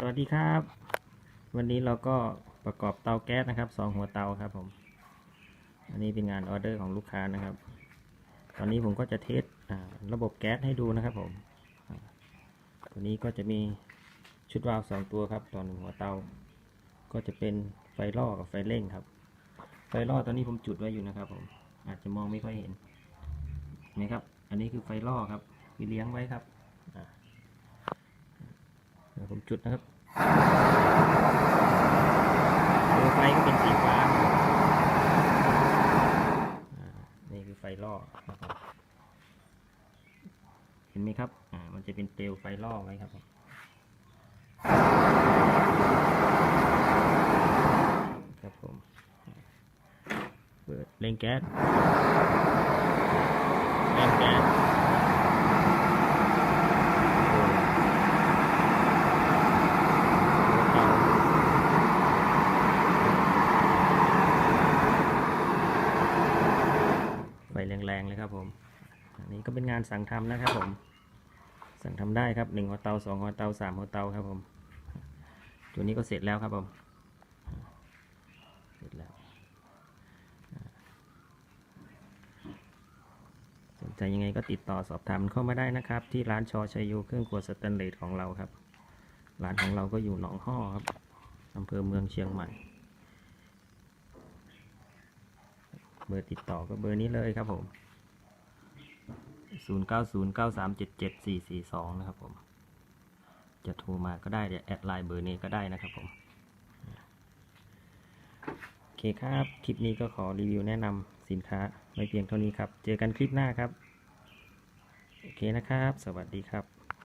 สวัสดีครับ วันนี้เราก็ประกอบเตาแก๊สนะครับสองหัวเตาครับผม อันนี้เป็นงานออเดอร์ของลูกค้านะครับ ตอนนี้ผมก็จะเทสอ่าระบบแก๊สให้ดูนะครับผมตัวนี้ก็จะมีชุดวาล์วสองตัวครับต่อหนึ่งหัวเตา ก็จะเป็นไฟล่อกับไฟเร่งครับ ไฟล่อตอนนี้ผมจุดไว้อยู่นะครับ ผม อาจจะมองไม่ค่อยเห็นนไหมครับ อันนี้คือไฟล่อครับที่เลี้ยงไว้ครับ จุดนะครับตัวไฟก็เป็นสีฟ้า นี่คือไฟล่อนะครับเห็นไหมครับ อ่า มันจะเป็นเปลวไฟล่อไว้ครับครับผม เปิดเร่งแก๊สเร่งแก๊สโอ้โหเตา ไฟ แรงๆเลยครับผม อันนี้ก็เป็นงานสั่งทำนะครับผม สั่งทำได้ครับหนึ่งหัวเตาสองหัวเตาสามหัวเตาครับผม ตัวนี้ก็เสร็จแล้วครับผม เสร็จแล้ว สนใจยังไงก็ติดต่อสอบถามเข้ามาได้นะครับ ที่ร้านชอชัยโยเครื่องครัวสแตนเลสของเราครับ ร้านของเราก็อยู่หนองห้อครับอำเภอเมืองเชียงใหม่ เบอร์ติดต่อก็เบอร์นี้เลยครับผม 0909377442 นะครับผม จะโทรมาก็ได้จะแอดไลน์เบอร์นี้ก็ได้นะครับผม โอเคครับ คลิปนี้ก็ขอรีวิวแนะนำสินค้าไม่เพียงเท่านี้ครับ เจอกันคลิปหน้าครับ โอเคนะครับ สวัสดีครับ